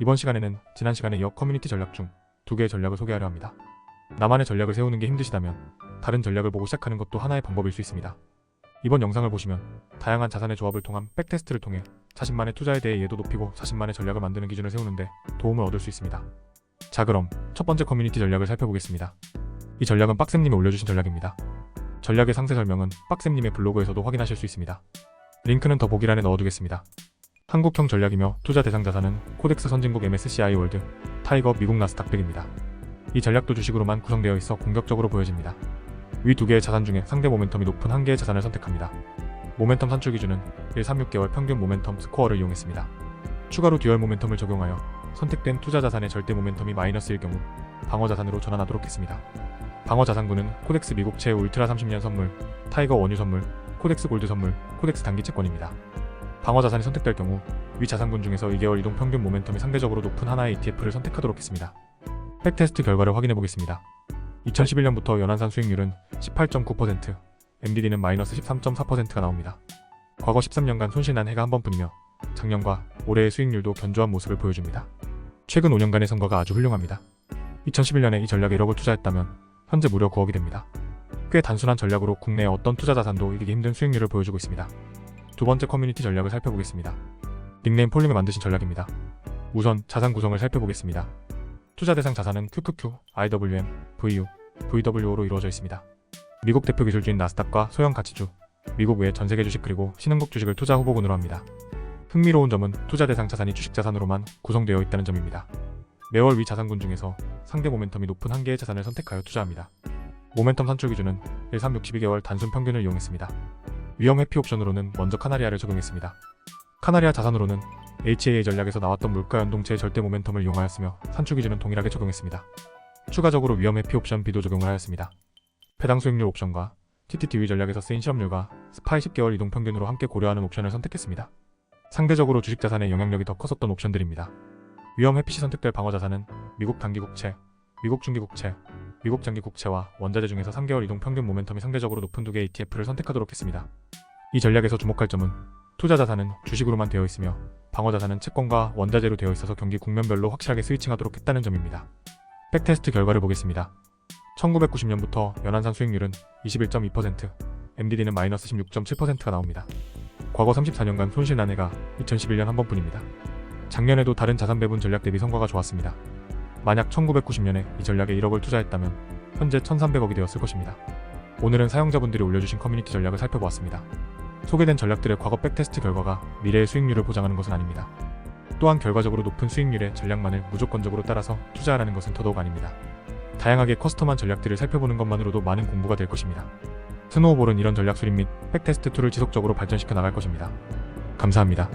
이번 시간에는 지난 시간에 이어 커뮤니티 전략 중 두 개의 전략을 소개하려 합니다. 나만의 전략을 세우는 게 힘드시다면 다른 전략을 보고 시작하는 것도 하나의 방법일 수 있습니다. 이번 영상을 보시면 다양한 자산의 조합을 통한 백테스트를 통해 자신만의 투자에 대해 이해도 높이고 자신만의 전략을 만드는 기준을 세우는데 도움을 얻을 수 있습니다. 자 그럼 첫 번째 커뮤니티 전략을 살펴보겠습니다. 이 전략은 빡쌤님이 올려주신 전략입니다. 전략의 상세 설명은 빡쌤님의 블로그에서도 확인하실 수 있습니다. 링크는 더보기란에 넣어두겠습니다. 한국형 전략이며 투자 대상 자산은 코덱스 선진국 MSCI 월드, 타이거 미국 나스닥 100입니다. 이 전략도 주식으로만 구성되어 있어 공격적으로 보여집니다. 위 두 개의 자산 중에 상대 모멘텀이 높은 한 개의 자산을 선택합니다. 모멘텀 산출 기준은 136개월 평균 모멘텀 스코어를 이용했습니다. 추가로 듀얼 모멘텀을 적용하여 선택된 투자 자산의 절대 모멘텀이 마이너스일 경우 방어 자산으로 전환하도록 했습니다. 방어 자산군은 코덱스 미국 채 울트라 30년 선물, 타이거 원유 선물, 코덱스 골드 선물, 코덱스 단기 채권입니다. 방어 자산이 선택될 경우 위 자산군 중에서 2개월 이동 평균 모멘텀이 상대적으로 높은 하나의 ETF를 선택하도록 했습니다. 백테스트 결과를 확인해 보겠습니다. 2011년부터 연한산 수익률은 18.9%, MDD는 마이너스 13.4%가 나옵니다. 과거 13년간 손실난 해가 한 번뿐이며 작년과 올해의 수익률도 견조한 모습을 보여줍니다. 최근 5년간의 성과가 아주 훌륭합니다. 2011년에 이 전략에 1억을 투자했다면 현재 무려 9억이 됩니다. 꽤 단순한 전략으로 국내의 어떤 투자 자산도 이기기 힘든 수익률을 보여주고 있습니다. 두 번째 커뮤니티 전략을 살펴보겠습니다. 닉네임 폴링을 만드신 전략입니다. 우선 자산 구성을 살펴보겠습니다. 투자 대상 자산은 QQQ, IWM, VU, VWO로 이루어져 있습니다. 미국 대표 기술주인 나스닥과 소형 가치주, 미국 외 전 세계 주식 그리고 신흥국 주식을 투자 후보군으로 합니다. 흥미로운 점은 투자 대상 자산이 주식 자산으로만 구성되어 있다는 점입니다. 매월 위 자산군 중에서 상대 모멘텀이 높은 한 개의 자산을 선택하여 투자합니다. 모멘텀 산출 기준은 1362개월 단순 평균을 이용했습니다. 위험 회피 옵션으로는 먼저 카나리아를 적용했습니다. 카나리아 자산으로는 HAA 전략에서 나왔던 물가 연동체의 절대 모멘텀을 이용하였으며 산출 기준은 동일하게 적용했습니다. 추가적으로 위험 회피 옵션 B도 적용을 하였습니다. 배당 수익률 옵션과 TTTV 전략에서 쓰인 실업률과 스파이 10개월 이동 평균으로 함께 고려하는 옵션을 선택했습니다. 상대적으로 주식 자산의 영향력이 더 컸었던 옵션들입니다. 위험 회피 시 선택될 방어 자산은 미국 단기 국채, 미국 중기 국채, 미국 장기 국채와 원자재 중에서 3개월 이동 평균 모멘텀이 상대적으로 높은 두 개의 ETF를 선택하도록 했습니다. 이 전략에서 주목할 점은 투자 자산은 주식으로만 되어 있으며 방어 자산은 채권과 원자재로 되어 있어서 경기 국면별로 확실하게 스위칭하도록 했다는 점입니다. 백테스트 결과를 보겠습니다. 1990년부터 연한산 수익률은 21.2%, MDD는 마이너스 16.7%가 나옵니다. 과거 34년간 손실 난 해가 2011년 한 번뿐입니다. 작년에도 다른 자산 배분 전략 대비 성과가 좋았습니다. 만약 1990년에 이 전략에 1억을 투자했다면 현재 1300억이 되었을 것입니다. 오늘은 사용자분들이 올려주신 커뮤니티 전략을 살펴보았습니다. 소개된 전략들의 과거 백테스트 결과가 미래의 수익률을 보장하는 것은 아닙니다. 또한 결과적으로 높은 수익률의 전략만을 무조건적으로 따라서 투자하라는 것은 더더욱 아닙니다. 다양하게 커스텀한 전략들을 살펴보는 것만으로도 많은 공부가 될 것입니다. 스노우볼은 이런 전략 수립 및 백테스트 툴을 지속적으로 발전시켜 나갈 것입니다. 감사합니다.